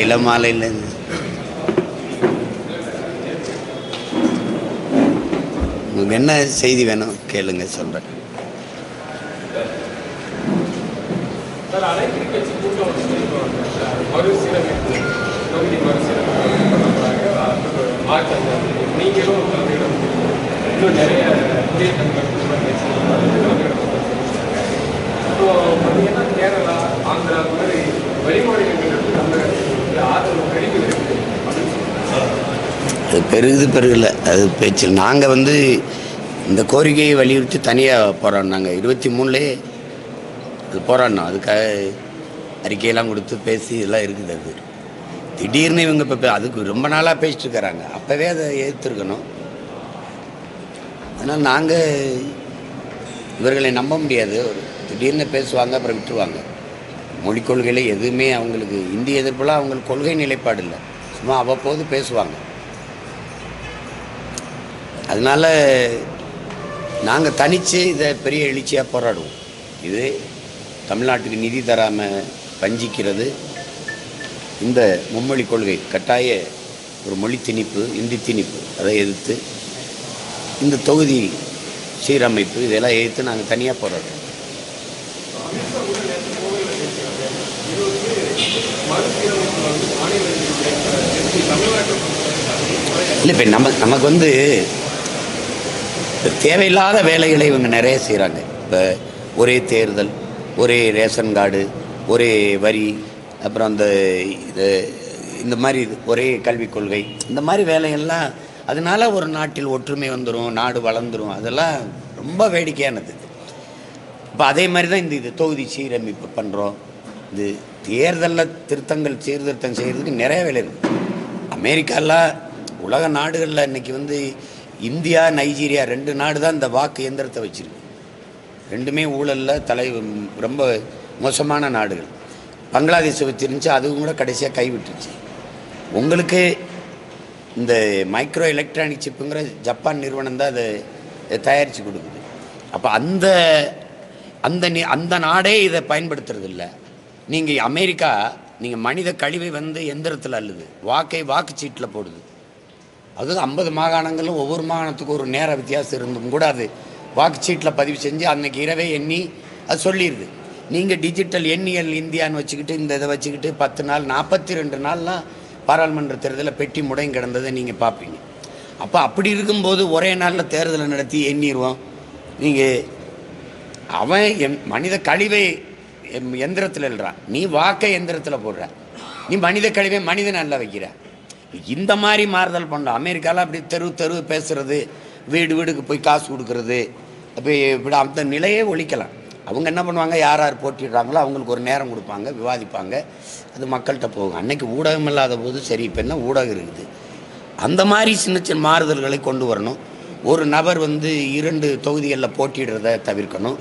காலையில் மாலையில். உங்களுக்கு என்ன செய்தி வேணும்? கேளுங்க சொல்கிறேன் நீங்களும் நிறைய கேரளா ஆந்திரா மாதிரி வெளிமாநிலங்களுக்கு அது பெருகுது பெருகல. அது பேச்சு. நாங்கள் வந்து இந்த கோரிக்கையை வலியுறுத்தி தனியாக போராடினாங்க. இருபத்தி மூணுலேயே அது போராடினோம். அதுக்காக அறிக்கையெல்லாம் கொடுத்து பேசி இதெல்லாம் இருக்குது அது. திடீர்னு இவங்க இப்போ அதுக்கு ரொம்ப நாளாக பேசிட்டு இருக்கிறாங்க அப்போவே அதை எதிர்த்துருக்கணும் அதனால் நாங்கள் இவர்களை நம்ப முடியாது. ஒரு திடீர்னு பேசுவாங்க அப்புறம் விட்டுருவாங்க. மொழிக் கொள்கையில் எதுவுமே அவங்களுக்கு இந்தி எதிர்ப்புலாம் அவங்களுக்கு கொள்கை நிலைப்பாடு இல்லை. சும்மா அவ்வப்போது பேசுவாங்க. அதனால் நாங்கள் தனித்து இதை பெரிய எழுச்சியாக போராடுவோம். இது தமிழ்நாட்டுக்கு நிதி தராமல் வஞ்சிக்கிறது. இந்த மும்மொழி கொள்கை கட்டாய ஒரு மொழி திணிப்பு இந்தி திணிப்பு அதை எதிர்த்து இந்த தொகுதி சீரமைப்பு இதெல்லாம் எதிர்த்து நாங்கள் தனியாக போராடுறோம் மறுசீரமைப்பு வந்து மாநிலங்களுக்கு எப்படி தமிழ்நாட்டை இல்லை இப்போ நம்ம நமக்கு வந்து தேவையில்லாத வேலைகளை இவங்க நிறைய செய்கிறாங்க இப்போ ஒரே தேர்தல் ஒரே ரேஷன் கார்டு ஒரே வரி அப்புறம் அந்த இது இந்த மாதிரி இது, ஒரே கல்விக் கொள்கை இந்த மாதிரி வேலையெல்லாம் அதனால ஒரு நாட்டில் ஒற்றுமை வந்துடும் நாடு வளர்ந்துரும் அதெல்லாம் ரொம்ப வேடிக்கையானது. இப்போ அதே மாதிரி தான் இந்த இது தொகுதி சீரமைப்பு பண்ணுறோம் இது தேர்தலில் திருத்தங்கள் சீர்திருத்தம் செய்கிறதுக்கு நிறைய வேலை இருக்குது அமெரிக்காவில் உலக நாடுகளில் இன்னைக்கு வந்து இந்தியா நைஜீரியா ரெண்டு நாடு தான் இந்த வாக்கு இயந்திரத்தை வச்சுருக்கு. ரெண்டுமே ஊழலில் தலை ரொம்ப மோசமான நாடுகள். பங்களாதேஷை வச்சுருந்துச்சு அதுவும் கூட கடைசியாக கைவிட்டுருச்சு. உங்களுக்கு இந்த மைக்ரோ எலக்ட்ரானிக் சிப்புங்கிற ஜப்பான் நிறுவனம் தான் அதை தயாரித்து கொடுக்குது. அப்போ அந்த அந்த அந்த நாடே இதை பயன்படுத்துறதில்ல. நீங்கள் அமெரிக்கா நீங்கள் மனித கழிவை வந்து எந்திரத்தில் அள்ளுது. வாக்கை வாக்குச்சீட்டில் போடுது. அது ஐம்பது மாகாணங்களும் ஒவ்வொரு மாகாணத்துக்கும் ஒரு நேர வித்தியாசம் இருந்தும் கூட அது வாக்குச்சீட்டில் பதிவு செஞ்சு அன்னைக்கு இரவே எண்ணி அது சொல்லிடுது நீங்கள் டிஜிட்டல் எண்ணியல் இந்தியான்னு வச்சுக்கிட்டு இந்த இதை வச்சுக்கிட்டு பத்து நாள் நாற்பத்தி ரெண்டு நாள்லாம் பாராளுமன்ற தேர்தலில் பெட்டி முடங்கி கிடந்ததை நீங்கள் பார்ப்பீங்க. அப்போ அப்படி இருக்கும்போது ஒரே நாளில் தேர்தலை நடத்தி எண்ணிடுவோம் நீங்கள் அவன் என் மனித கழிவை எந்திரத்தில் எழுறான் நீ வாக்கை எந்திரத்தில் போடுற. நீ மனித கழிவை மனிதன் அல்ல வைக்கிற. இந்த மாதிரி மாறுதல் பண்ணலாம் அமெரிக்காவில் அப்படி தெரு தெரு பேசுறது வீடு வீடுக்கு போய் காசு கொடுக்கறது அப்போ இப்படி அந்த நிலையே ஒழிக்கலாம். அவங்க என்ன பண்ணுவாங்க? யார் யார் போட்டிடுறாங்களோ அவங்களுக்கு ஒரு நேரம் கொடுப்பாங்க விவாதிப்பாங்க. அது மக்கள்கிட்ட போகும். அன்னைக்கு ஊடகம் இல்லாத போது சரி இப்போ என்ன ஊடகம் இருக்குது? அந்த மாதிரி சின்ன சின்ன மாறுதல்களை கொண்டு வரணும். ஒரு நபர் வந்து இரண்டு தொகுதிகளில் போட்டிடுறத தவிர்க்கணும்.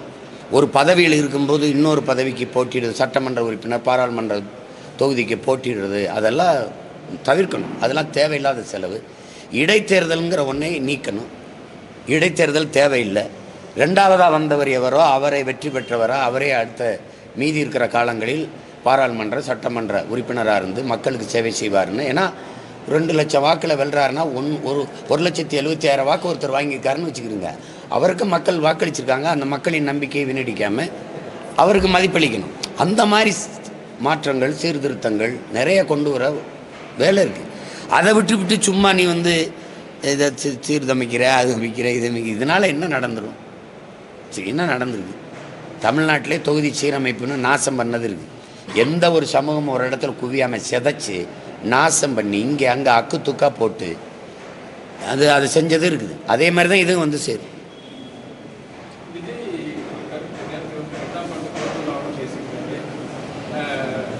ஒரு பதவியில் இருக்கும்போது இன்னொரு பதவிக்கு போட்டிடுறது சட்டமன்ற உறுப்பினர் பாராளுமன்ற தொகுதிக்கு போட்டிடுறது அதெல்லாம் தவிர்க்கணும். அதெல்லாம் தேவையில்லாத செலவு. இடைத்தேர்தலுங்கிற ஒன்றை நீக்கணும். இடைத்தேர்தல் தேவையில்லை. ரெண்டாவதாக வந்தவர் எவரோ அவரை வெற்றி பெற்றவரோ அவரே அடுத்த மீதி இருக்கிற காலங்களில் பாராளுமன்ற சட்டமன்ற உறுப்பினராக இருந்து மக்களுக்கு சேவை செய்வாருன்னு. ஏன்னா ரெண்டு லட்சம் வாக்கில் வெல்றாருன்னா ஒன் ஒரு ஒரு லட்சத்தி எழுபத்தி ஆயிரம் வாக்கு ஒருத்தர் வாங்கியிருக்காருன்னு வச்சுக்கிறீங்க அவருக்கு மக்கள் வாக்களிச்சிருக்காங்க அந்த மக்களின் நம்பிக்கையை வீணடிக்காமல் அவருக்கு மதிப்பளிக்கணும். அந்த மாதிரி மாற்றங்கள் சீர்திருத்தங்கள் நிறைய கொண்டு வர வேலை இருக்குது அதை விட்டு விட்டு சும்மா நீ வந்து இதை சீர்தமைக்கிற அது அமைக்கிற இது இதனால் என்ன நடந்துடும் சரி, என்ன நடந்திருக்கு? தமிழ்நாட்டிலே தொகுதி சீரமைப்புன்னு நாசம் பண்ணது இருக்குது எந்த ஒரு சமூகம் ஒரு இடத்துல குவியாமல் சிதைச்சு நாசம் பண்ணி இங்கே அங்கே அக்கு துக்கா போட்டு அது அது செஞ்சது இருக்குது. அதே மாதிரி தான் இதுவும் வந்து சேரும்.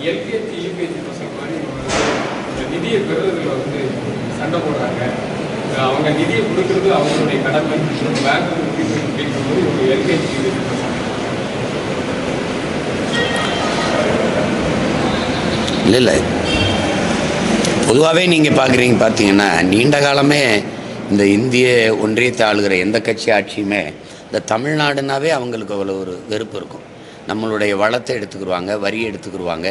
எல்கேஜி யூகேஜி பசங்க மாதிரி இந்த நிதியை பெறுவதில் வந்து சண்டை போடுறாங்க. அவங்க நிதியை கொடுக்கறது அவங்களுடைய கடமை. பேங்க் அப்படின்றது ஒரு எல்கேஜி யூகேஜி பசங்க இல்லை இல்லை. பொதுவாகவே நீங்கள் பார்க்குறீங்க பார்த்தீங்கன்னா நீண்ட காலமே இந்த இந்திய ஒன்றியத்தை ஆளுகிற எந்த கட்சி ஆட்சியுமே இந்த தமிழ்நாடுனாவே அவங்களுக்கு அவ்வளோ ஒரு வெறுப்பு இருக்கும். நம்மளுடைய வளத்தை எடுத்துக்கிடுவாங்க வரியை எடுத்துக்கிடுவாங்க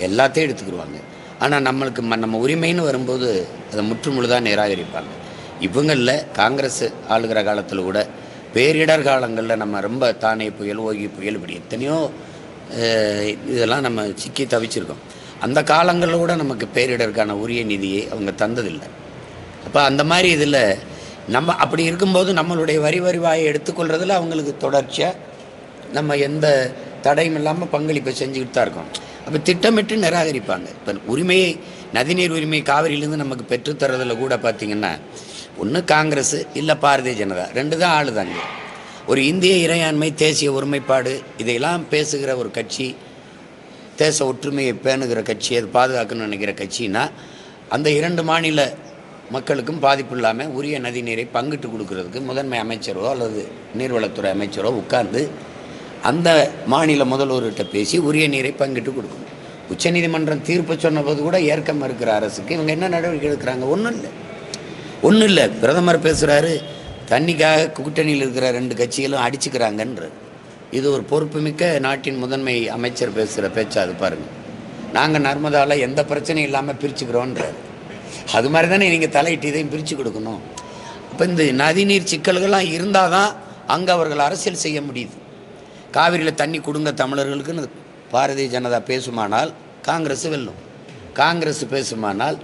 எல்லாத்தையும் எடுத்துக்கிடுவாங்க ஆனால் நம்மளுக்கு ம- நம்ம உரிமைன்னு வரும்போது அதை முற்றுமுழுதாக நிராகரிப்பாங்க. இவங்களில் காங்கிரஸ் ஆளுகிற காலத்தில் கூட பேரிடர் காலங்களில் நம்ம ரொம்ப தானே புயல் ஓகி புயல் இப்படி எத்தனையோ இதெல்லாம் நம்ம சிக்கி தவிச்சிருக்கோம். அந்த காலங்களில் கூட நமக்கு பேரிடருக்கான உரிய நிதியை அவங்க தந்ததில்லை. அப்போ அந்த மாதிரி இதில் நம்ம அப்படி இருக்கும்போது நம்மளுடைய வரி வருவாயை எடுத்துக்கொள்கிறதுல அவங்களுக்கு தொடர்ச்சியாக நம்ம எந்த தடையும் இல்லாமல் பங்களிப்பை செஞ்சுக்கிட்டு தான் இருக்கோம். அப்போ திட்டமிட்டு நிராகரிப்பாங்க. இப்போ உரிமையை நதிநீர் உரிமை காவிரியிலேருந்து நமக்கு பெற்றுத்தரதில் கூட பார்த்திங்கன்னா ஒன்று காங்கிரஸ் இல்லை பாரதிய ஜனதா. ரெண்டு தான் ஆளுதாங்க ஒரு இந்திய இறையாண்மை தேசிய ஒருமைப்பாடு இதையெல்லாம் பேசுகிற ஒரு கட்சி தேச ஒற்றுமையை பேணுகிற கட்சி அது பாதுகாக்கணும்னு நினைக்கிற கட்சின்னா அந்த இரண்டு மாநில மக்களுக்கும் பாதிப்பு இல்லாமல் உரிய நதிநீரை பங்கிட்டு கொடுக்கறதுக்கு முதன்மை அமைச்சரோ அல்லது நீர்வளத்துறை அமைச்சரோ உட்கார்ந்து அந்த மாநில முதல்வர்கிட்ட பேசி உரிய நீரை பங்கிட்டு கொடுக்கணும் உச்சநீதிமன்றம் தீர்ப்பு சொன்னபோது கூட ஏற்க மறுக்கிற அரசுக்கு இவங்க என்ன நடவடிக்கை எடுக்கிறாங்க? ஒன்றும் இல்லை. ஒன்றும் இல்லை. பிரதமர் பேசுகிறாரு தண்ணிக்காக கூட்டணியில் இருக்கிற ரெண்டு கட்சிகளும் அடிச்சுக்கிறாங்கன்ற இது ஒரு பொறுப்புமிக்க நாட்டின் முதன்மை அமைச்சர் பேசுகிற பேச்சா அது பாருங்கள் நாங்கள் நர்மதாவில் எந்த பிரச்சனையும் இல்லாமல் பிரிச்சுக்கிறோன்றார். அது மாதிரி தானே நீங்கள் தலையிட்டு இதையும் பிரித்து கொடுக்கணும். அப்போ இந்த நதிநீர் சிக்கல்கள்லாம் இருந்தால் தான் அங்கே அவர்கள் அரசியல் செய்ய முடியுது. காவிரியில் தண்ணி கொடுங்க தமிழர்களுக்குன்னு பாரதிய ஜனதா பேசுமானால் காங்கிரஸ் வெல்லும். காங்கிரஸ் பேசுமானால்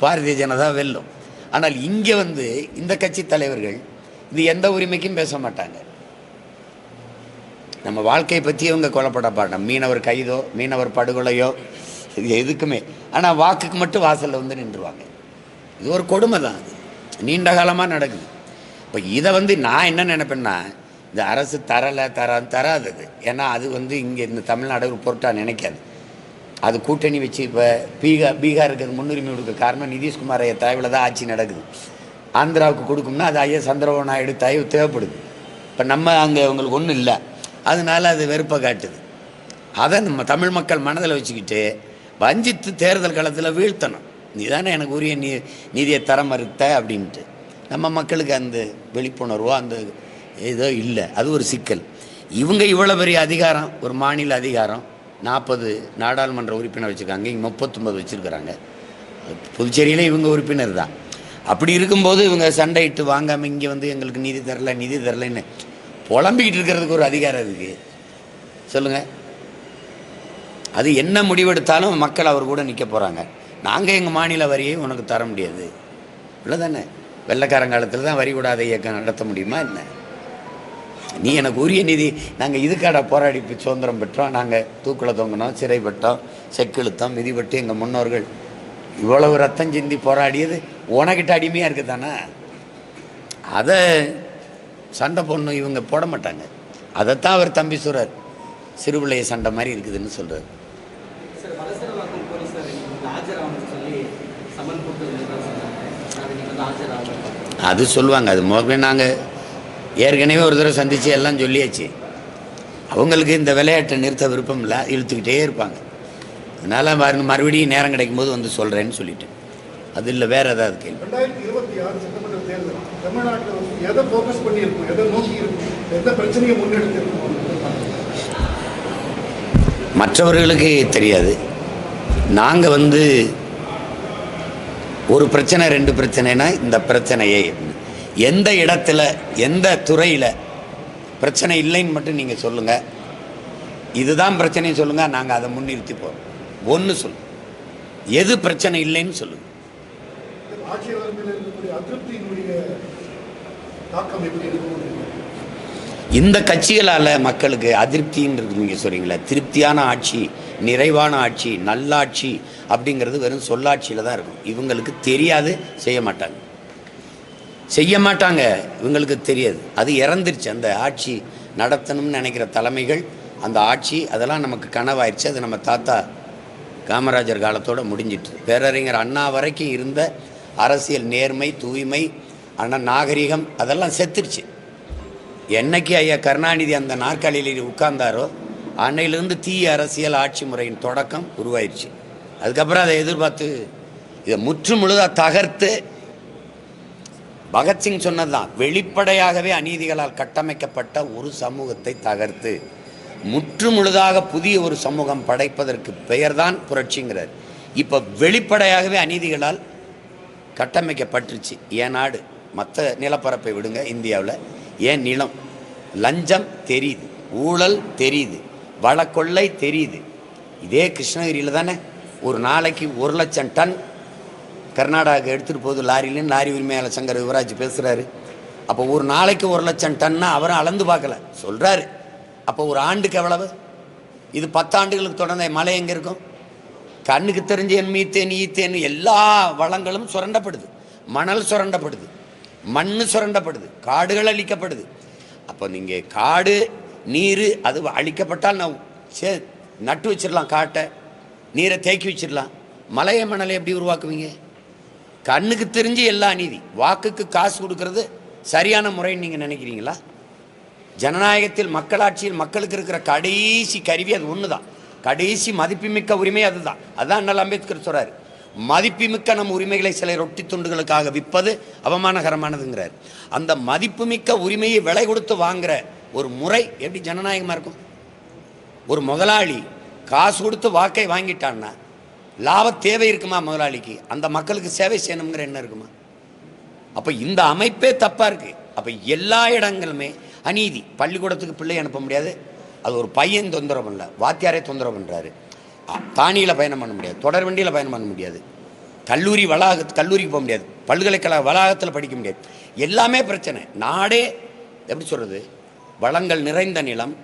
பாரதிய ஜனதா வெல்லும். ஆனால் இங்கே வந்து இந்த கட்சி தலைவர்கள் இது எந்த உரிமைக்கும் பேச மாட்டாங்க. நம்ம வாழ்க்கையை பற்றி இவங்க கொல்லப்பட பாடம் மீனவர் கைதோ மீனவர் படுகொலையோ இது எதுக்குமே. ஆனால் வாக்குக்கு மட்டும் வாசலில் வந்து நின்றுவாங்க. இது ஒரு கொடுமை தான் அது. நீண்ட காலமாக நடக்குது. இப்போ இதை வந்து நான் என்ன நினைப்பேன்னா இந்த அரசு தரலை தர தராதது. ஏன்னா அது வந்து இங்கே இந்த தமிழ்நாடு ஒரு பொருட்டாக நினைக்காது. அது கூட்டணி வச்சு இப்போ பீகார் பீகாருக்கு முன்னுரிமை கொடுக்க காரணம் நிதிஷ்குமார் ஐயா தயவில் தான் ஆட்சி நடக்குது. ஆந்திராவுக்கு கொடுக்கும்னா அது ஐயா சந்திரபாபு நாயுடு தயவு தேவைப்படுது. இப்போ நம்ம அங்கே அவங்களுக்கு ஒன்றும் இல்லை. அதனால அது வெறுப்பை காட்டுது. அதை நம்ம தமிழ் மக்கள் மனதில் வச்சுக்கிட்டு வஞ்சித்து தேர்தல் காலத்தில் வீழ்த்தணும். நீ தானே எனக்கு உரிய நீ நிதியை தர மறுத்த அப்படின்ட்டு. நம்ம மக்களுக்கு அந்த விழிப்புணர்வோ அந்த ஏதோ இல்லை. அது ஒரு சிக்கல். இவங்க இவ்வளோ பெரிய அதிகாரம்? ஒரு மாநில அதிகாரம். நாற்பது நாடாளுமன்ற உறுப்பினர் வச்சுருக்காங்க. இங்கே முப்பத்தொம்பது வச்சுருக்கிறாங்க. புதுச்சேரியிலே இவங்க உறுப்பினர் தான். அப்படி இருக்கும்போது இவங்க சண்டையிட்டு வாங்காமல் இங்கே வந்து எங்களுக்கு நிதி தரல நிதி தரலைன்னு புலம்பிக்கிட்டு இருக்கிறதுக்கு ஒரு அதிகாரம் இருக்குது சொல்லுங்கள் அது என்ன முடிவெடுத்தாலும் மக்கள் அவர் கூட நிற்க போகிறாங்க நாங்கள் எங்கள் மாநில வரியை உனக்கு தர முடியாது. இல்லை தானே வெள்ளைக்காரங்காலத்தில் தான் வரி விடாத இயக்கம் நடத்த முடியுமா என்ன? நீ எனக்கு உரிய நிதி. நாங்கள் இதுக்காட போராடி சுதந்திரம் பெற்றோம். நாங்கள் தூக்கில் தொங்கினோம் சிறைப்பட்டோம் செக்கிழுத்தோம் மிதிப்பட்டு எங்கள் முன்னோர்கள் இவ்வளவு ரத்தம் சிந்தி போராடியது உனக்கிட்ட அடிமையாக இருக்குது தானே அதை சண்டை போடணும் இவங்க போட மாட்டாங்க. அதைத்தான் அவர் தம்பி சொல்கிறார் சிறுபிள்ளைய சண்டை மாதிரி இருக்குதுன்னு சொல்கிறார் அது சொல்லுவாங்க. அது முதல்ல நாங்கள் ஏற்கனவே ஒரு தடவை சந்தித்து எல்லாம் சொல்லியாச்சு. அவங்களுக்கு இந்த விளையாட்டை நிறுத்த விருப்பம் இல்லை இழுத்துக்கிட்டே இருப்பாங்க. அதனால் மறு மறுபடியும் நேரம் கிடைக்கும்போது வந்து சொல்கிறேன்னு சொல்லிட்டேன். அது இல்லை வேறு ஏதாவது கேள்வி? மற்றவர்களுக்கு தெரியாது. நாங்கள் வந்து ஒரு பிரச்சனை ரெண்டு பிரச்சனைனா இந்த பிரச்சனையை. எந்த இடத்துல எந்த துறையில் பிரச்சனை இல்லைன்னு மட்டும் நீங்கள் சொல்லுங்கள் இதுதான் பிரச்சனைன்னு சொல்லுங்கள் நாங்கள் அதை முன்னிறுத்திப்போம். ஒன்று சொல்லு எது பிரச்சனை இல்லைன்னு சொல்லுங்கள் இந்த கட்சிகளால் மக்களுக்கு அதிருப்தின்றது நீங்கள் சொல்கிறீங்களே திருப்தியான ஆட்சி நிறைவான ஆட்சி நல்லாட்சி அப்படிங்கிறது வெறும் சொல்லாட்சியில் தான் இருக்கும். இவங்களுக்கு தெரியாது செய்ய மாட்டாங்க. செய்ய மாட்டாங்க. இவங்களுக்கு தெரியாது. அது இறந்துருச்சு. அந்த ஆட்சி நடத்தணும்னு நினைக்கிற தலைமைகள் அந்த ஆட்சி அதெல்லாம் நமக்கு கனவாயிருச்சு. அது நம்ம தாத்தா காமராஜர் காலத்தோடு முடிஞ்சிட்டு. பேரறிஞர் அண்ணா வரைக்கும் இருந்த அரசியல் நேர்மை தூய்மை அண்ணன் நாகரிகம் அதெல்லாம் செத்துருச்சு. என்னைக்கு ஐயா கருணாநிதி அந்த நாற்காலியில் உட்கார்ந்தாரோ அன்னையிலிருந்து தீய அரசியல் ஆட்சி முறையின் தொடக்கம் உருவாயிருச்சு. அதுக்கப்புறம் அதை எதிர்பார்த்து இதை முற்று முழுதாக தகர்த்து பகத்சிங் சொன்னதுதான் வெளிப்படையாகவே அநீதிகளால் கட்டமைக்கப்பட்ட ஒரு சமூகத்தை தகர்த்து முற்று முழுதாக புதிய ஒரு சமூகம் படைப்பதற்கு பெயர்தான் புரட்சிங்கிறார். இப்போ வெளிப்படையாகவே அநீதிகளால் கட்டமைக்கப்பட்டுருச்சு. என் நாடு? மற்ற நிலப்பரப்பை விடுங்க இந்தியாவில். ஏன் நிலம்? லஞ்சம் தெரியுது ஊழல் தெரியுது வளக்கொள்ளை தெரியுது. இதே கிருஷ்ணகிரியில் தானே ஒரு நாளைக்கு ஒரு லட்சம் டன் கர்நாடகாவுக்கு எடுத்துகிட்டு போகுது லாரிலேன்னு லாரி உரிமையாளர் சங்கர் யுவராஜ் பேசுகிறாரு அப்போ ஒரு நாளைக்கு ஒரு லட்சம் டன்னா அவரும் அளந்து பார்க்கல. சொல்கிறாரு அப்போ ஒரு ஆண்டுக்கு எவ்வளவு? இது பத்தாண்டுகளுக்கு தொடர்ந்த மலை எங்கே இருக்கும்? கண்ணுக்கு தெரிஞ்ச என் மீத்தேன் ஈத்தேன் எல்லா வளங்களும் சுரண்டப்படுது. மணல் சுரண்டப்படுது. மண் சுரண்டப்படுது. காடுகள் அழிக்கப்படுது. அப்போ நீங்கள் காடு நீர் அது அழிக்கப்பட்டால் நான் சே நட்டு வச்சிடலாம் காட்டை. நீரை தேக்கி வச்சிடலாம். மலையை மணலை எப்படி உருவாக்குவீங்க? கண்ணுக்கு தெரிஞ்சு எல்லா நீதி வாக்குக்கு காசு கொடுக்கறது சரியான முறைன்னு நீங்கள் நினைக்கிறீங்களா? ஜனநாயகத்தில் மக்களாட்சியில் மக்களுக்கு இருக்கிற கடைசி கருவி அது ஒன்று தான் கடைசி மதிப்புமிக்க உரிமை அதுதான். அதான் அண்ணல் அம்பேத்கர் சொல்கிறார் மதிப்புமிக்க நம் உரிமைகளை சில ரொட்டி துண்டுகளுக்காக விற்பது அவமானகரமானதுங்கிறார். அந்த மதிப்புமிக்க உரிமையை விலை கொடுத்து வாங்குற ஒரு முறை எப்படி ஜனநாயகமாக இருக்கும்? ஒரு முதலாளி காசு கொடுத்து வாக்கை வாங்கிட்டான்னா லாப தேவை இருக்குமா முதலாளிக்கு? அந்த மக்களுக்கு சேவை செய்யணுங்கிற எண்ணம் இருக்குமா? அப்போ இந்த அமைப்பே தப்பாக இருக்குது அப்போ எல்லா இடங்களுமே அநீதி. பள்ளிக்கூடத்துக்கு பிள்ளை அனுப்ப முடியாது. அது ஒரு பையன் தொந்தரவு பண்ணல. வாத்தியாரே தொந்தரவு பண்ணுறாரு தானியில் பயணம் பண்ண முடியாது. தொடர் வண்டியில் பயணம் பண்ண முடியாது. கல்லூரி வளாக கல்லூரிக்கு போக முடியாது. பல்கலைக்கழக வளாகத்தில் படிக்க முடியாது. எல்லாமே பிரச்சனை. நாடே எப்படி சொல்கிறது வளங்கள் நிறைந்த நிலம்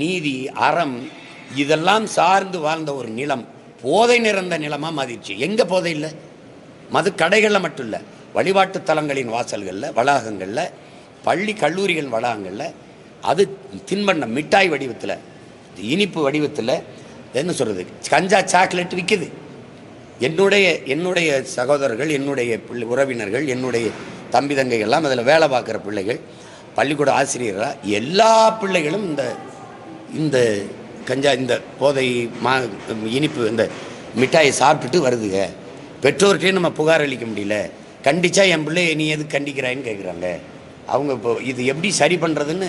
நீதி அறம் இதெல்லாம் சார்ந்து வாழ்ந்த ஒரு நிலம். போதை நிறைந்த நிலமாக மாறிடுச்சு எங்கே போதை இல்லை? மது கடைகளில் மட்டும் இல்லை. வழிபாட்டு தலங்களின் வாசல்களில் வளாகங்களில் பள்ளி கல்லூரிகள் வளாகங்களில் அது தின்பண்ண மிட்டாய் வடிவத்தில் இனிப்பு வடிவத்தில் என்ன சொல்கிறது கஞ்சா சாக்லேட் விற்கிது என்னுடைய என்னுடைய சகோதரர்கள் என்னுடைய பிள்ளை உறவினர்கள் என்னுடைய தம்பி தங்கைகள்லாம் அதில் வேலை பார்க்குற பிள்ளைகள் பள்ளிக்கூட ஆசிரியர்களாக எல்லா பிள்ளைகளும் இந்த இந்த கஞ்சா இந்த போதை மா இனிப்பு இந்த மிட்டாயை சாப்பிட்டுட்டு வருதுங்க. பெற்றோர்கிட்டே நம்ம புகார் அளிக்க முடியல. கண்டிச்சா என் பிள்ளைய நீ எதுக்கு கண்டிக்கிறாயின்னு கேட்குறாங்க அவங்க இப்போ இது எப்படி சரி பண்ணுறதுன்னு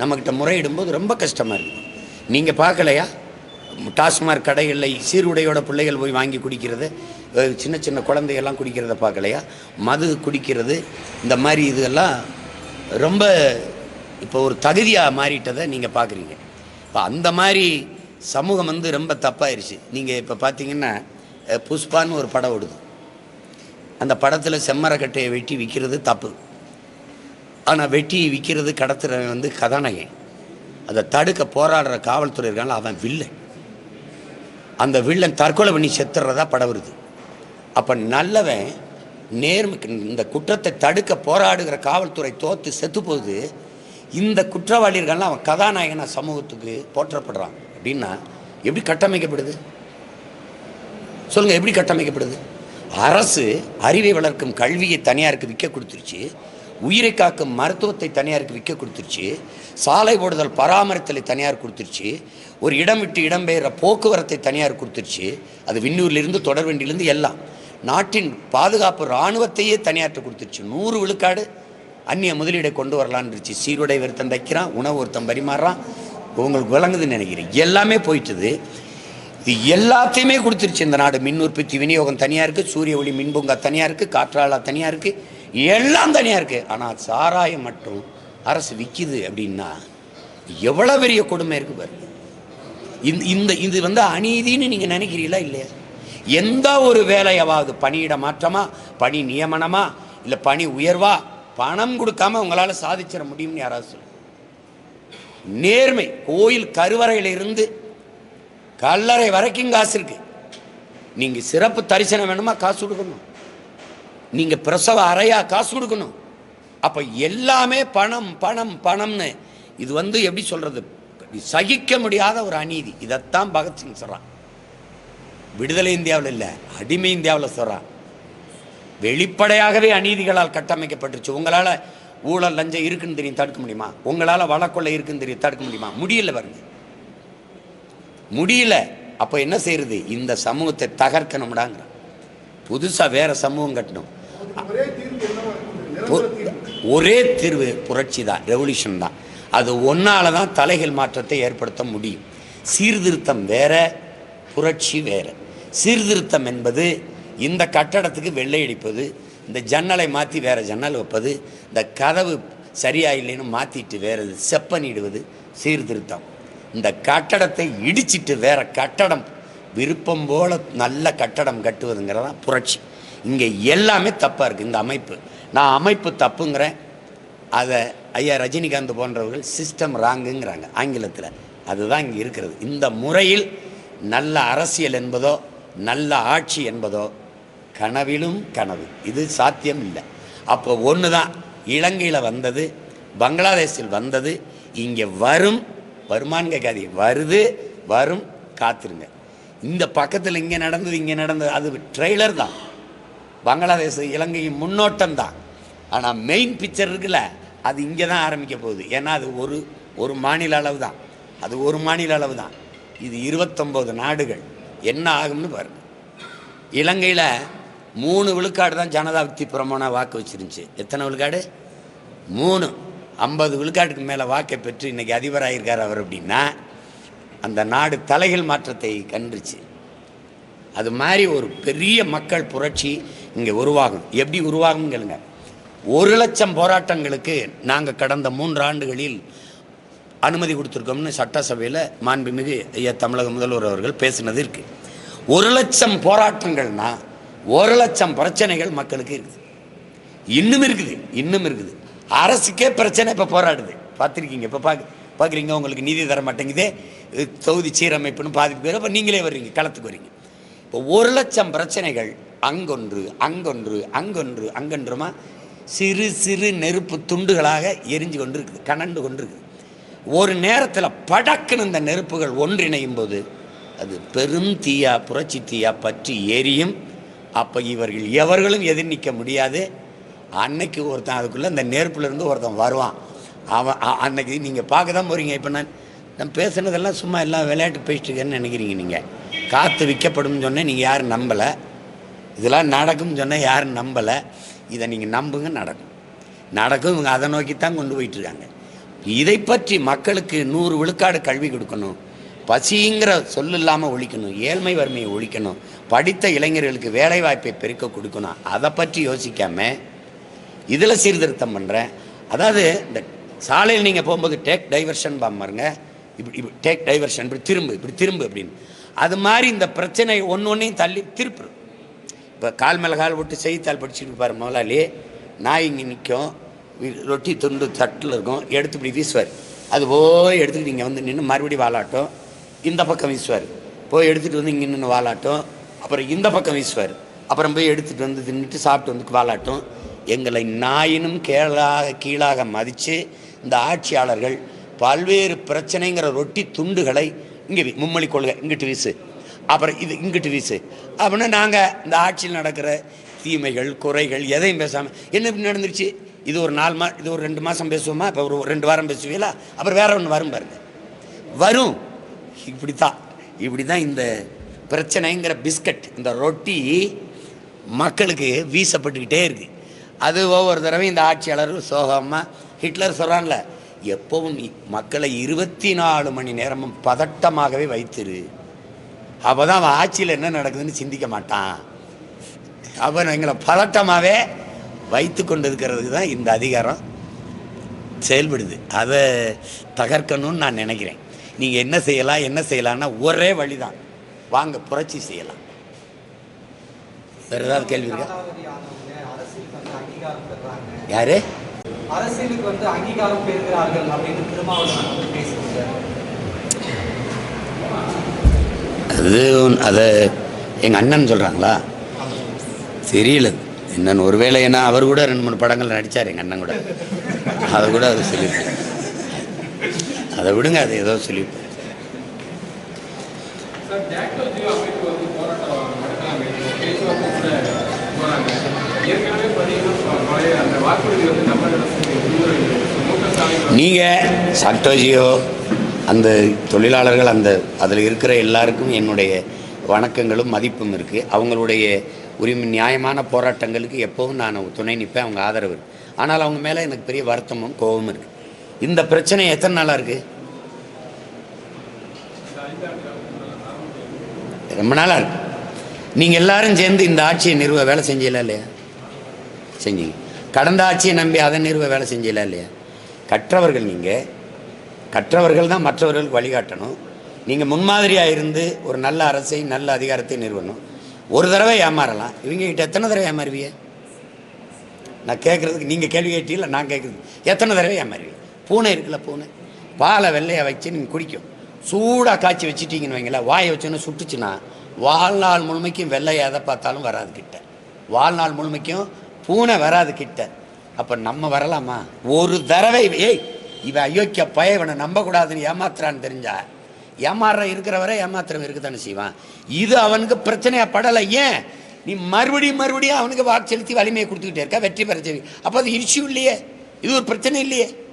நம்மக்கிட்ட முறையிடும்போது ரொம்ப கஷ்டமாக இருக்குது நீங்கள் பார்க்கலையா? டாஸ்மாக் கடைகளில் சீருடையோட பிள்ளைகள் போய் வாங்கி குடிக்கிறது சின்ன சின்ன குழந்தைகள்லாம் குடிக்கிறத பார்க்கலையா? மது குடிக்கிறது இந்த மாதிரி இதெல்லாம் ரொம்ப இப்போ ஒரு தகுதியாக மாறிட்டதை நீங்கள் பார்க்குறீங்க. இப்போ அந்த மாதிரி சமூகம் வந்து ரொம்ப தப்பாயிருச்சு. நீங்கள் இப்போ பார்த்தீங்கன்னா புஷ்பான்னு ஒரு படம் ஓடுது. அந்த படத்தில் செம்மரக்கட்டையை வெட்டி விற்கிறது தப்பு. ஆனால் வெட்டி விற்கிறது கடத்துறவன் வந்து கதாநாயகன். அதை தடுக்க போராடுற காவல்துறை இருக்காங்கள அவன் வில்லன். அந்த வில்லன் தற்கொலை பண்ணி செத்துறதா படம் வருது. அப்போ நல்லவன் நேர்மை இந்த குற்றத்தை தடுக்க போராடுகிற காவல்துறை தோற்று செத்து போகுது. இந்த குற்றவாளிகள்லாம் அவன் கதாநாயகனாக சமூகத்துக்கு போற்றப்படுறான். அப்படின்னா எப்படி கட்டமைக்கப்படுது? சொல்லுங்க எப்படி கட்டமைக்கப்படுது? அரசு அறிவை வளர்க்கும் கல்வியை தனியாருக்கு விற்க கொடுத்துருச்சு. உயிரை காக்கும் மருத்துவத்தை தனியாருக்கு விற்க கொடுத்துருச்சு. சாலை ஓடுதல் பராமரித்தலை தனியார் கொடுத்துருச்சு. ஒரு இடம் விட்டு இடம்பெயர்ற போக்குவரத்தை தனியார் கொடுத்துருச்சு. அது விண்ணூர்லேருந்து தொடர்வண்டியிலேருந்து எல்லாம். நாட்டின் பாதுகாப்பு இராணுவத்தையே தனியார்ட்ட கொடுத்துருச்சு. நூறு விழுக்காடு. அந்நிய முதலீடை கொண்டு வரலான்னு இருந்துச்சு. சீருடை ஒருத்தன் தைக்கிறான் உணவு ஒருத்தன் பரிமாறுறான். உங்களுக்கு விளங்குதுன்னு நினைக்கிறேன். எல்லாமே போயிட்டுது. இது எல்லாத்தையுமே கொடுத்துருச்சு இந்த நாடு. மின் உற்பத்தி விநியோகம் தனியாக இருக்குது சூரிய ஒளி மின்பூங்கா தனியாக இருக்குது காற்றாலா தனியாக இருக்குது எல்லாம் தனியாக இருக்குது ஆனால் சாராயம் மட்டும் அரசு விற்கிது அப்படின்னா எவ்வளோ பெரிய கொடுமை இருக்குது பாருங்க இந்த இந்த இது வந்து அநீதின்னு நீங்கள் நினைக்கிறீங்களா இல்லையா? எந்த ஒரு வேலையாவது பணியிட மாற்றமா? பணி நியமனமா? இல்லை பணி உயர்வா? பணம் கொடுக்காம உங்களால் சாதிச்சிட முடியும்னு யாராவது சொல்லு. நேர்மை கோயில் கருவறையிலிருந்து கல்லறை வரைக்கும் காசு இருக்கு. நீங்கள் சிறப்பு தரிசனம் வேணுமா காசு கொடுக்கணும். நீங்கள் பிரசவ அறையா காசு கொடுக்கணும். அப்போ எல்லாமே பணம் பணம் பணம்னு இது வந்து எப்படி சொல்கிறது சகிக்க முடியாத ஒரு அநீதி. இதைத்தான் பகத்சிங் சொல்கிறான் விடுதலை இந்தியாவில் இல்லை அடிமை இந்தியாவில் சொல்கிறான் வெளிப்படையாகவே அநீதிகளால் கட்டமைக்கப்பட்டுருச்சு. உங்களால் ஊழல் லஞ்சம் இருக்குன்னு தெரியும் தடுக்க முடியுமா? உங்களால் வழக்கொள்ள இருக்குன்னு தெரியும் தடுக்க முடியுமா? முடியல பாருங்க. முடியல. அப்போ என்ன செய்யறது? இந்த சமூகத்தை தகர்க்கணும்டாங்கிற புதுசாக வேற சமூகம் கட்டணும். ஒரே தீர்வு ஒரே தீர்வு புரட்சி தான் ரெவல்யூஷன் தான். அது ஒன்னால தான் தலைகள் மாற்றத்தை ஏற்படுத்த முடியும். சீர்திருத்தம் வேற புரட்சி வேற. சீர்திருத்தம் என்பது இந்த கட்டடத்துக்கு வெள்ளை அடிப்பது இந்த ஜன்னலை மாற்றி வேறு ஜன்னல் வைப்பது இந்த கதவு சரியாக இல்லைன்னு மாற்றிட்டு வேறு செப்பனிடுவது சீர்திருத்தம். இந்த கட்டடத்தை இடிச்சிட்டு வேறு கட்டடம் விருப்பம் போல நல்ல கட்டடம் கட்டுவதுங்கிறதான் புரட்சி. இங்கே எல்லாமே தப்பாக இருக்குது இந்த அமைப்பு. நான் அமைப்பு தப்புங்கிறேன். அதை ஐயா ரஜினிகாந்த் போன்றவர்கள் சிஸ்டம் ராங்குங்கிறாங்க ஆங்கிலத்தில். அதுதான் இங்கே இருக்கிறது. இந்த முறையில் நல்ல அரசியல் என்பதோ நல்ல ஆட்சி என்பதோ கனவிலும் கனவு. இது சாத்தியம் இல்லை அப்போ ஒன்று தான் இலங்கையில் வந்தது பங்களாதேஷில் வந்தது இங்கே வரும் வருமானு கேட்காது வருது வரும் காத்துருங்க. இந்த பக்கத்தில் இங்கே நடந்தது இங்கே நடந்தது அது ட்ரெய்லர் தான். பங்களாதேஷ் இலங்கையின் முன்னோட்டம் தான். ஆனால் மெயின் பிக்சர் இருக்குல்ல அது இங்கே தான் ஆரம்பிக்க போகுது. ஏன்னா அது ஒரு ஒரு மாநில அளவு தான் அது ஒரு மாநில அளவு தான் இது இருபத்தொம்போது நாடுகள். என்ன ஆகும்னு பாருங்கள் இலங்கையில் மூணு விழுக்காடு தான் ஜனதா வித்தி பிரமாண வாக்கு வச்சிருந்துச்சு. எத்தனை விழுக்காடு? மூணு. ஐம்பது விழுக்காட்டுக்கு மேலே வாக்கை பெற்று இன்னைக்கு அதிபராயிருக்கார் அவர் அப்படின்னா அந்த நாடு தலைகள் மாற்றத்தை கண்டுச்சு அது மாதிரி ஒரு பெரிய மக்கள் புரட்சி இங்கே உருவாகும். எப்படி உருவாகும் கேளுங்க. ஒரு லட்சம் போராட்டங்களுக்கு நாங்கள் கடந்த மூன்று ஆண்டுகளில் அனுமதி கொடுத்துருக்கோம்னு சட்டசபையில் மாண்புமிகு ஐயா தமிழக முதல்வர் அவர்கள் பேசினது இருக்குது ஒரு லட்சம் போராட்டங்கள்னா ஒரு லட்சம் பிரச்சனைகள் மக்களுக்கு இருக்குது. இன்னும் இருக்குது இன்னும் இருக்குது. அரசுக்கே பிரச்சனை இப்போ போராடுது. பார்த்துருக்கீங்க இப்போ பார்க்க பார்க்குறீங்க உங்களுக்கு நிதி தர மாட்டேங்குதே. தொகுதி சீரமைப்புன்னு பாதிப்பு பேர் அப்போ நீங்களே வர்றீங்க களத்துக்கு வரீங்க இப்போ ஒரு லட்சம் பிரச்சனைகள் அங்கொன்று அங்கொன்று அங்கொன்று அங்கொன்றுமா? சிறு சிறு நெருப்பு துண்டுகளாக எரிஞ்சு கொண்டு இருக்குது கனண்டு கொண்டு இருக்குது ஒரு நேரத்தில் படக்குன்னு இந்த நெருப்புகள் ஒன்றிணையும் போது அது பெரும் தீயா புரட்சி தீயா பற்றி எரியும் அப்போ இவர்கள் எவர்களும் எதிர் நிற்க முடியாது. அன்னைக்கு ஒருத்தன் அதுக்குள்ளே இந்த நெருப்புலேருந்து ஒருத்தன் வருவான். அவன் அன்னைக்கு நீங்கள் பார்க்க தான் போகிறீங்க இப்போ நான் நான் பேசுனதெல்லாம் சும்மா எல்லாம் விளையாட்டு பேசிட்டுருக்கேன்னு நினைக்கிறீங்க நீங்கள் காற்று விற்கப்படும் சொன்னால் நீங்கள் யாரும் நம்பலை. இதெல்லாம் நடக்கும்னு சொன்னால் யாரும் நம்பலை. இதை நீங்கள் நம்புங்க நடக்கும். நடக்கும் இவங்க அதை நோக்கி தான் கொண்டு போயிட்டுருக்காங்க இதை பற்றி மக்களுக்கு நூறு விழுக்காடு கல்வி கொடுக்கணும். பசிங்கிற சொல் இல்லாமல் ஒழிக்கணும் ஏழ்மை வறுமையை ஒழிக்கணும் படித்த இளைஞர்களுக்கு வேலை வாய்ப்பை பெருக்க கொடுக்கணும் அதை பற்றி யோசிக்காமல் இதில் சீர்திருத்தம் பண்ணுறேன் அதாவது இந்த சாலையில் நீங்கள் போகும்போது டேக் டைவர்ஷன் பாருங்க. இப்படி இப்படி டேக் டைவர்ஷன் இப்படி திரும்பு இப்படி திரும்பு அப்படின்னு. அது மாதிரி இந்த பிரச்சனை ஒன்று ஒன்றையும் தள்ளி திருப்புறோம் இப்போ கால் மேலே கால் விட்டு செய்தித்தாள் படிச்சுட்டு இருப்பார் முதலாளி. நாய் இங்கே நிற்கும் ரொட்டி துண்டு தட்டில் இருக்கும். எடுத்து இப்படி வீசுவார். அது போய் எடுத்துக்கிட்டு இங்கே வந்து நின்று மறுபடியும் வாழாட்டும் இந்த பக்கம் வீசுவார் போய் எடுத்துகிட்டு வந்து இங்கே நின்று வாலாட்டும். அப்புறம் இந்த பக்கம் வீசுவார் அப்புறம் போய் எடுத்துகிட்டு வந்து தின்னுட்டு சாப்பிட்டு வந்து வாலாட்டும். எங்களை நாயினும் கேளாக கீழாக மதித்து இந்த ஆட்சியாளர்கள் பல்வேறு பிரச்சனைங்கிற ரொட்டி துண்டுகளை இங்கே வி- மும்மொழி கொள்கை இங்கிட்டு வீசு. அப்புறம் இது இங்கிட்டு வீசு. அப்படின்னா நாங்கள் இந்த ஆட்சியில் நடக்கிற தீமைகள் குறைகள் எதையும் பேசாமல் என்ன இப்படி நடந்துருச்சு? இது ஒரு நாலு மா இது ஒரு ரெண்டு மாதம் பேசுவோமா? இப்போ ஒரு ரெண்டு வாரம் பேசுவீங்களா? அப்புறம் வேற ஒன்று வரும் பாருங்க. வரும். இப்படி தான் இப்படி தான் இந்த பிரச்சனைங்கிற பிஸ்கட் இந்த ரொட்டி மக்களுக்கு வீசப்பட்டுக்கிட்டே இருக்குது அது ஒவ்வொரு தடவையும் இந்த ஆட்சியாளர் சோகமாக ஹிட்லர் சொல்கிறான்ல எப்பவும் மக்களை இருபத்தி நாலு மணி நேரமும் பதட்டமாகவே வைத்திரு. அப்போ தான் அவன் ஆட்சியில் என்ன நடக்குதுன்னு சிந்திக்க மாட்டான். அப்போ எங்களை பதட்டமாகவே வைத்து கொண்டு இருக்கிறதுக்கு தான் இந்த அதிகாரம் செயல்படுது. அதை தகர்க்கணும்னு நான் நினைக்கிறேன். நீங்கள் என்ன செய்யலாம் என்ன செய்யலாம்னா ஒரே வழி தான் வாங்க புரட்சி செய்யலாம். வேறு ஏதாவது கேள்வி இருக்கா? யாரு? அரசியலுக்கு வந்து அங்கீகாரம் பெறுகிறார்கள் அப்படின்னு திருமாவளவன் அது அதை எங்கள் அண்ணன் சொல்கிறாங்களா தெரியல. என்னன்னு ஒருவேளை ஏன்னா அவர் கூட ரெண்டு மூணு படங்கள் நடித்தார் எங்கள் அண்ணன் கூட. அதை கூட அவர் சொல்லியிருப்பார் அதை விடுங்க அதை ஏதோ ஸ்டாலின் நீங்கள் சட்டோஜியோ அந்த தொழிலாளர்கள் அந்த அதில் இருக்கிற எல்லாருக்கும் என்னுடைய வணக்கங்களும் மதிப்பும் இருக்குது அவங்களுடைய உரிமை நியாயமான போராட்டங்களுக்கு எப்போவும் நான் துணை நிற்பேன் அவங்க ஆதரவு இருக்கு. ஆனால் அவங்க மேலே எனக்கு பெரிய வருத்தமும் கோபமும் இருக்குது இந்த பிரச்சனை எத்தனை நாளாக இருக்குது ரொம்ப நாளாக இருக்கு. நீங்கள் எல்லாரும் சேர்ந்து இந்த ஆட்சியை நிறுவ வேலை செஞ்சீங்களா இல்லையா? செஞ்சீங்க. கடந்த ஆட்சியை நம்பி அதை நிறுவ வேலை செஞ்சீங்களா இல்லையா? கற்றவர்கள் நீங்கள் கற்றவர்கள் தான் மற்றவர்களுக்கு வழிகாட்டணும். நீங்கள் முன்மாதிரியாக இருந்து ஒரு நல்ல அரசை நல்ல அதிகாரத்தை நிறுவணும். ஒரு தடவை ஏமாறலாம். இவங்க கிட்ட எத்தனை தடவை ஏமாறுவீங்க? நான் கேட்குறதுக்கு நீங்கள் கேள்வி கேட்டீங்களா? நான் கேட்குறது எத்தனை தடவை ஏமாறுவீங்க? பூனை இருக்குல்ல பூனை. பாலை வெள்ளையை வச்சு நீங்கள் குடிக்கும். சூடாக காய்ச்சி வச்சிட்டீங்கன்னு வைங்களேன். வாயை வச்சோன்னு சுட்டுச்சுன்னா வாழ்நாள் முழுமைக்கும் வெள்ளை எதை பார்த்தாலும் வராது கிட்ட. வாழ்நாள் முழுமைக்கும் பூனை வராது கிட்ட. அப்போ நம்ம வரலாமா? ஒரு தடவை ஏய் இவன் அயோக்கிய பய இவனை நம்பக்கூடாதுன்னு ஏமாத்துறான்னு தெரிஞ்சா ஏமாறுற இருக்கிறவரை ஏமாத்திரம் இருக்குதானே செய்வான். இது அவனுக்கு பிரச்சனையாக படலை. ஏன்? நீ மறுபடியும் மறுபடியும் அவனுக்கு வாக்கு செலுத்தி வலிமையை கொடுத்துக்கிட்டே இருக்க வெற்றி பெற செய்வி அப்போ அது இஷ்யூ இல்லையே. இது ஒரு பிரச்சனை இல்லையே.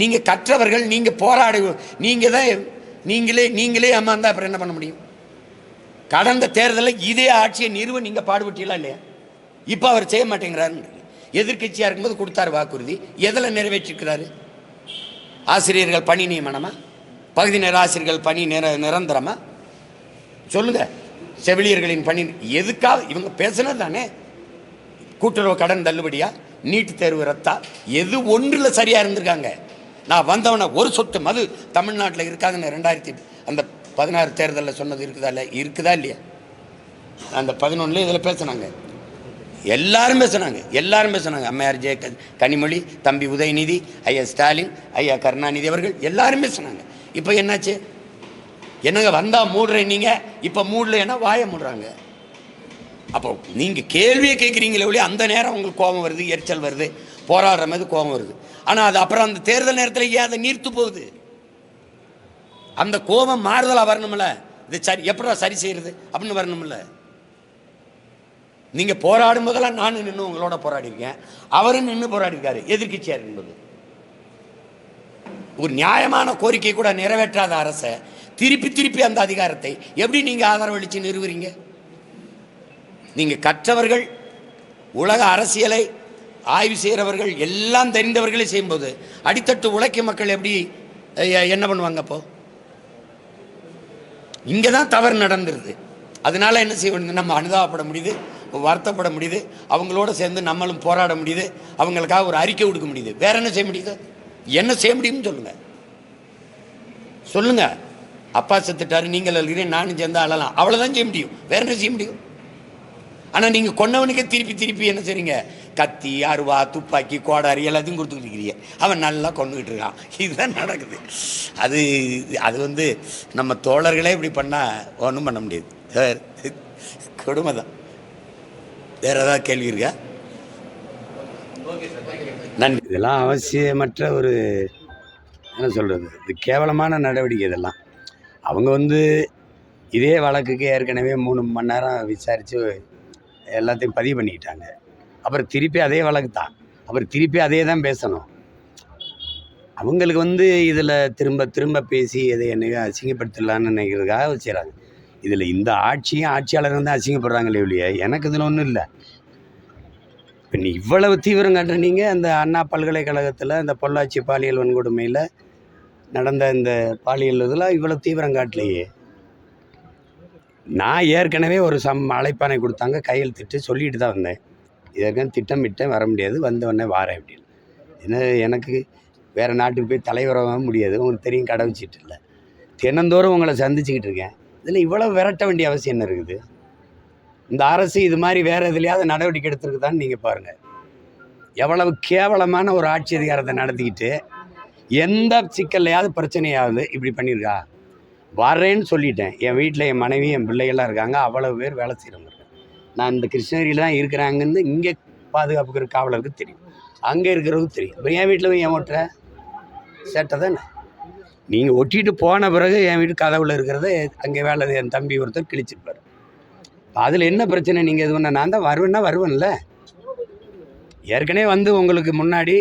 நீங்கள் கற்றவர்கள் நீங்கள் போராடு நீங்கள் தான் நீங்களே நீங்களே ஏமாந்தா அப்புறம் என்ன பண்ண முடியும்? கடந்த தேர்தலில் இதே ஆட்சியை நிறுவ நீங்கள் பாடுபட்டீங்களா இல்லையா? இப்போ அவர் செய்ய மாட்டேங்கிறாரு எதிர்க்கட்சியாக இருக்கும்போது கொடுத்தாரு வாக்குறுதி. எதில் நிறைவேற்றிருக்கிறாரு? ஆசிரியர்கள் பணி நியமனமா? பகுதி நேர ஆசிரியர்கள் பணி நிர நிரந்தரமா? சொல்லுங்க. செவிலியர்களின் பணி எதுக்காக? இவங்க பேசுனது தானே. கூட்டுறவு கடன் தள்ளுபடியா? நீட் தேர்வு ரத்தா? எது ஒன்றில் சரியாக இருந்திருக்காங்க? நான் வந்தவனை ஒரு சொத்து மது தமிழ்நாட்டில் இருக்காங்கன்னு ரெண்டாயிரத்தி அந்த பதினாறு தேர்தலில் சொன்னது இருக்குதா இல்லை இருக்குதா இல்லையா? அந்த பதினொன்றுல இதில் பேசுனாங்க. எல்லாரும் பேசுனாங்க எல்லாரும் பேசுனாங்க. அம்மையார் ஜெய கனிமொழி தம்பி உதயநிதி ஐயா ஸ்டாலின் ஐயா கருணாநிதி அவர்கள் எல்லாரும் பேசுனாங்க. இப்போ என்னாச்சு? என்னங்க வந்தால் மூடுறேன் நீங்கள் இப்போ மூடலைன்னா வாயை மூடுறாங்க. அப்போ நீங்கள் கேள்வியை கேட்குறீங்களே ஒழிய அந்த நேரம் உங்களுக்கு கோபம் வருது எரிச்சல் வருது. போராடுற மாதிரி கோபம் வருது. ஆனால் அது அப்புறம் அந்த தேர்தல் நேரத்தில் ஏன் அதை நீர்த்து போகுது? அந்த கோபம் மாறுதலாக வரணும்ல? இது சரி எப்படா சரி செய்யறது அப்படின்னு வரணும்ல? நீங்கள் போராடும் போதெல்லாம் நானும் நின்று உங்களோட போராடிருக்கேன் அவரும் நின்று போராடிருக்காரு எதிர்க்கட்சியா இருக்கும்போது ஒரு நியாயமான கோரிக்கை கூட நிறைவேற்றாத அரசை திருப்பி திருப்பி அந்த அதிகாரத்தை எப்படி நீங்கள் ஆதரவளித்து நிறுவுறீங்க? நீங்கள் கற்றவர்கள் உலக அரசியலை ஆய்வு செய்கிறவர்கள் எல்லாம் தெரிந்தவர்களே செய்யும்போது அடித்தட்டு உழைக்கும் மக்கள் எப்படி என்ன பண்ணுவாங்க அப்போ? இங்கே தான் தவறு நடந்துருது. அதனால என்ன செய்ய வேண்டியது நம்ம அனுதாபப்பட முடியுது வருத்தப்பட முடியுது அவங்களோட சேர்ந்து நம்மளும் போராட முடியுது அவங்களுக்காக ஒரு அறிக்கை கொடுக்க முடியுது. வேற என்ன செய்ய முடியுது? என்ன செய்ய முடியும்னு சொல்லுங்க. சொல்லுங்க. அப்பா செத்துட்டாரு நீங்கள் அழுகிறேன் நானும் சேர்ந்து அழலாம். அவ்வளோதான் செய்ய முடியும். வேற என்ன செய்ய முடியும்? ஆனால் நீங்கள் கொன்னவனுக்கே திருப்பி திருப்பி என்ன செய்றீங்க? கத்தி அருவா துப்பாக்கி கோடாரி எல்லாத்தையும் கொடுத்துக்கிட்டு இருக்கிறீங்க. அவன் நல்லா கொண்டுகிட்டு இருக்கான். இதுதான் நடக்குது. அது அது வந்து நம்ம தோழர்களே இப்படி பண்ணால் ஒன்றும் பண்ண முடியாது. சார் கொடுமை தான் வேற ஏதாவது கேள்வி இருக்கா? நன்றி. இதெல்லாம் அவசியமற்ற ஒரு என்ன சொல்கிறது இது கேவலமான நடவடிக்கை இதெல்லாம். அவங்க வந்து இதே வழக்குக்கு ஏற்கனவே மூணு மணி நேரம் விசாரித்து எல்லாத்தையும் பதிவு பண்ணிக்கிட்டாங்க. அப்புறம் திருப்பி அதே வழக்கு தான். அப்புறம் திருப்பி அதே தான் பேசணும். அவங்களுக்கு வந்து இதில் திரும்ப திரும்ப பேசி எதை என்னையோ அசிங்கப்படுத்தலான்னு நினைக்கிறதுக்காக செய்கிறாங்க இதில் இந்த ஆட்சியும் ஆட்சியாளர் வந்து அசிங்கப்படுறாங்களே ஒழிய எனக்கு இதில் ஒன்றும் இல்லை. இப்போ நீ இவ்வளவு தீவிரம் காட்டுற அந்த அண்ணா பல்கலைக்கழகத்தில் இந்த பொள்ளாச்சி பாலியல் வன்கொடுமையில் நடந்த இந்த பாலியல் இதில் இவ்வளோ தீவிரம் காட்டலையே. நான் ஏற்கனவே ஒரு சம் அழைப்பானை கொடுத்தாங்க கையெழுத்திட்டு சொல்லிட்டு தான் வந்தேன். இதற்கும் திட்டமிட்டேன் வர முடியாது. வந்தவொடனே வாரேன் அப்படின்னு. என்ன எனக்கு வேறு நாட்டுக்கு போய் தலைவராக முடியாது. உங்களுக்கு தெரியும் கடவுச்சிட்டு இல்லை. தினந்தோறும் உங்களை சந்திச்சுக்கிட்டு இருக்கேன். இதில் இவ்வளோ விரட்ட வேண்டிய அவசியம் என்ன இருக்குது? இந்த அரசு இது மாதிரி வேறு எதுலையாவது நடவடிக்கை எடுத்துருக்குதான்னு நீங்கள் பாருங்கள் எவ்வளவு கேவலமான ஒரு ஆட்சி அதிகாரத்தை நடத்திக்கிட்டு எந்த சிக்கல்லையாவது பிரச்சனையாவது இப்படி பண்ணியிருக்கா? வரேன்னு சொல்லிட்டேன். என் வீட்டில் என் மனைவி என் பிள்ளைகள்லாம் இருக்காங்க. அவ்வளவு பேர் வேலை செய்கிறவங்க நான் இந்த கிருஷ்ணகிரியில் தான் இருக்கிறாங்கன்னு இங்கே பாதுகாப்புக்கு இருக்க காவலருக்கு தெரியும். அங்கே இருக்கிறவங்களுக்கு தெரியும். இப்போ என் வீட்டில் போய் ஏன் ஓட்டுற? சேட்டை தானே? நீங்கள் ஒட்டிட்டு போன பிறகு என் வீட்டு கதவுல இருக்கிறத அங்கே வேலை என் தம்பி ஒருத்தர் கிழிச்சிருப்பார். அதில் என்ன பிரச்சனை? நீங்கள் இது பண்ண நான் தான் வருவேன்னா வருவேன்ல. ஏற்கனவே வந்து உங்களுக்கு முன்னாடி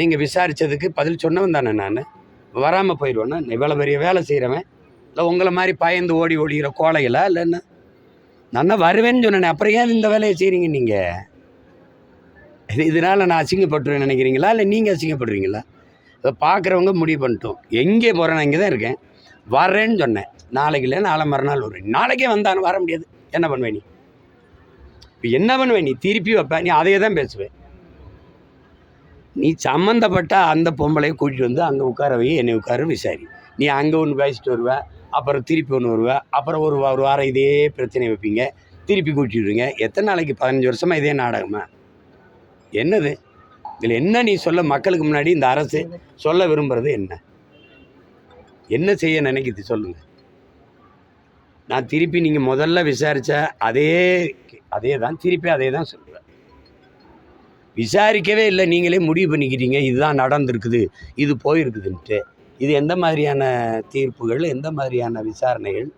நீங்கள் விசாரித்ததுக்கு பதில் சொன்னவன் தானே நான்? வராமல் போயிடுவேன்னா இவ்வளோ பெரிய வேலை செய்கிறவன் இல்லை உங்களை மாதிரி பயந்து ஓடி ஓடிக்கிற கோலைகளா இல்லை என்ன? நான் தான் வருவேன்னு சொன்னேனே அப்புறம் ஏன் இந்த வேலையை செய்கிறீங்க நீங்கள் இது இதனால் நான் அசிங்கப்பட்டுருவேன் நினைக்கிறீங்களா? இல்லை நீங்கள் அசிங்கப்படுறீங்களா? இதை பார்க்குறவங்க முடிவு பண்ணிட்டோம். எங்கே போகிறேன் நான் இங்கே தான் இருக்கேன். வரேன்னு சொன்னேன். நாளைக்கு இல்லை நாளை மறுநாள் வருவேன். நாளைக்கே வந்தான்னு வர முடியாது. என்ன பண்ணுவே நீ? என்ன பண்ணுவே நீ? திருப்பி வைப்பேன். நீ அதையே தான் பேசுவேன். நீ சம்மந்தப்பட்ட அந்த பொம்பளையை கூட்டிகிட்டு வந்து அங்கே உட்கார வை என்னை உட்கார விசாரி. நீ அங்கே ஒன்று பேசிட்டு வருவ அப்புறம் திருப்பி ஒன்று வருவ அப்புறம் ஒரு ஒரு வாரம் இதே பிரச்சனை வைப்பீங்க. திருப்பி கூட்டிடுவீங்க எத்தனை நாளைக்கு? பதினஞ்சு வருஷமாக இதே நாடகமா? என்னது? இதில் என்ன நீ சொல்ல? மக்களுக்கு முன்னாடி இந்த அரசு சொல்ல விரும்புகிறது என்ன? என்ன செய்ய நினைக்குது? சொல்லுங்க. நான் திருப்பி நீங்கள் முதல்ல விசாரித்த அதே அதே தான் திருப்பி அதே தான் சொல்லுவேன் விசாரிக்கவே இல்லை. நீங்களே முடிவு பண்ணிக்கிறீங்க இதுதான் நடந்திருக்குது. இது போயிருக்குதுன்ட்டு. இது எந்த மாதிரியான தீர்ப்புகள்? எந்த மாதிரியான விசாரணைகள்?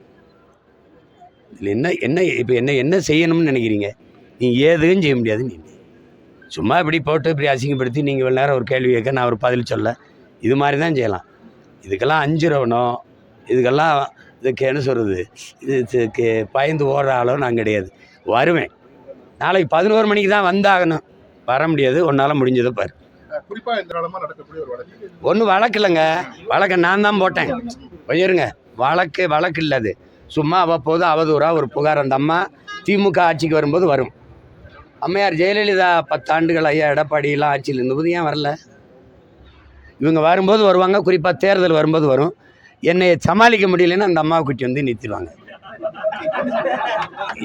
இதில் என்ன என்ன இப்போ என்ன என்ன செய்யணும்னு நினைக்கிறீங்க? நீங்கள் ஏதும் செய்ய முடியாது. நீ சும்மா இப்படி போட்டு இப்படி அசிங்கப்படுத்தி நீங்கள் இவ்வளோ நேரம் ஒரு கேள்வி கேட்க நான் ஒரு பதில் சொல்ல. இது மாதிரி தான் செய்யலாம். இதுக்கெல்லாம் அஞ்சுறவனோ இதுக்கெல்லாம் இதுக்கு என்ன சொல்கிறது இதுக்கு பயந்து ஓடுற ஆளோ நான் கிடையாது. வருவேன். நாளைக்கு பதினோரு மணிக்கு தான் வந்தாகணும். வர முடியாது உன்னால் முடிஞ்சதை பாரு. குறிப்பா இந்த காலமா நடக்கக்கூடிய ஒரு வழக்கு. ஒன்றும் வழக்கு இல்லைங்க. வழக்கை நான் தான் போட்டேன். போயிருங்க. வழக்கு வழக்கு இல்லை அது. சும்மா அவ்வப்போது அவதூறாக ஒரு புகார் அந்த அம்மா திமுக ஆட்சிக்கு வரும்போது வரும். அம்மையார் ஜெயலலிதா பத்தாண்டுகள் ஐயா எடப்பாடியெல்லாம் ஆட்சியில் இருந்தபோது ஏன் வரல? இவங்க வரும்போது வருவாங்க குறிப்பாக தேர்தல் வரும்போது வரும். என்னை சமாளிக்க முடியலன்னு அந்த அம்மாவை குட்டி வந்து நிறுத்திடுவாங்க.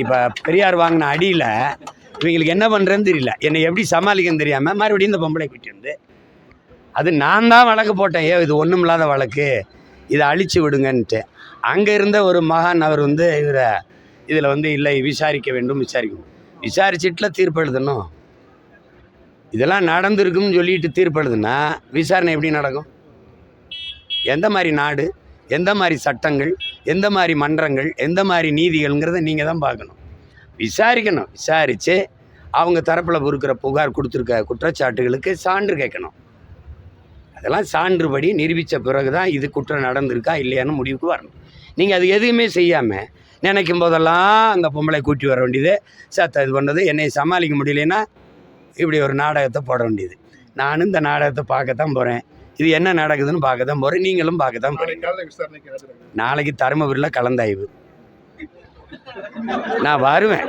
இப்போ பெரியார் வாங்கின அடியில் இவங்களுக்கு என்ன பண்ணுறேன்னு தெரியல. என்னை எப்படி சமாளிக்கன்னு தெரியாமல் மறுபடியும் இந்த பொம்பளை குட்டி வந்து அது நான் தான் வழக்கு போட்டேன். ஏ இது ஒன்றும் இல்லாத வழக்கு. இதை அழிச்சு விடுங்கன்ட்டு. அங்கே இருந்த ஒரு மகான் அவர் வந்து இவரை இதில் வந்து இல்லை விசாரிக்க வேண்டும் விசாரிக்கணும். விசாரிச்சுட்டுல தீர்ப்பு எழுதணும். இதெல்லாம் நடந்திருக்கும்னு சொல்லிட்டு தீர்ப்பு எழுதுனா விசாரணை எப்படி நடக்கும்? எந்த மாதிரி நாடு எந்த மாதிரி சட்டங்கள் எந்த மாதிரி மன்றங்கள் எந்த மாதிரி நீதிகள்ங்கிறத நீங்கள் தான் பார்க்கணும். விசாரிக்கணும். விசாரித்து அவங்க தரப்பில் இருக்கிற புகார் கொடுத்துருக்க குற்றச்சாட்டுகளுக்கு சான்று கேட்கணும். அதெல்லாம் சான்றுபடி நிரூபித்த பிறகு தான் இது குற்றம் நடந்திருக்கா இல்லையான்னு முடிவுக்கு வரணும். நீங்கள் அது எதுவுமே செய்யாமல் நினைக்கும் போதெல்லாம் அந்த பொம்பளை கூட்டி வர வேண்டியது சத்த இது பண்ணுறது என்னை சமாளிக்க முடியலன்னா இப்படி ஒரு நாடகத்தை போட வேண்டியது. நானும் இந்த நாடகத்தை பார்க்கத்தான் போகிறேன் இது என்ன நடக்குதுன்னு பார்க்க தான் போகிறேன் நீங்களும் பார்க்க தான் போகிறீங்க நாளைக்கு தருமபுரியில் கலந்தாய்வு. நான் வருவேன்.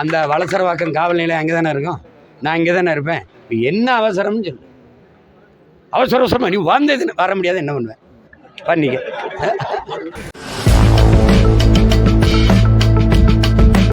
அந்த வளசரவாக்கம் காவல் நிலையம் அங்கே தானே இருக்கும்? நான் இங்கே தானே இருப்பேன். இப்போ என்ன அவசரம்னு சொல்லு. அவசர அவசரமாக நீ வந்தது வர முடியாது என்ன பண்ணுவேன் பண்ணிக்க.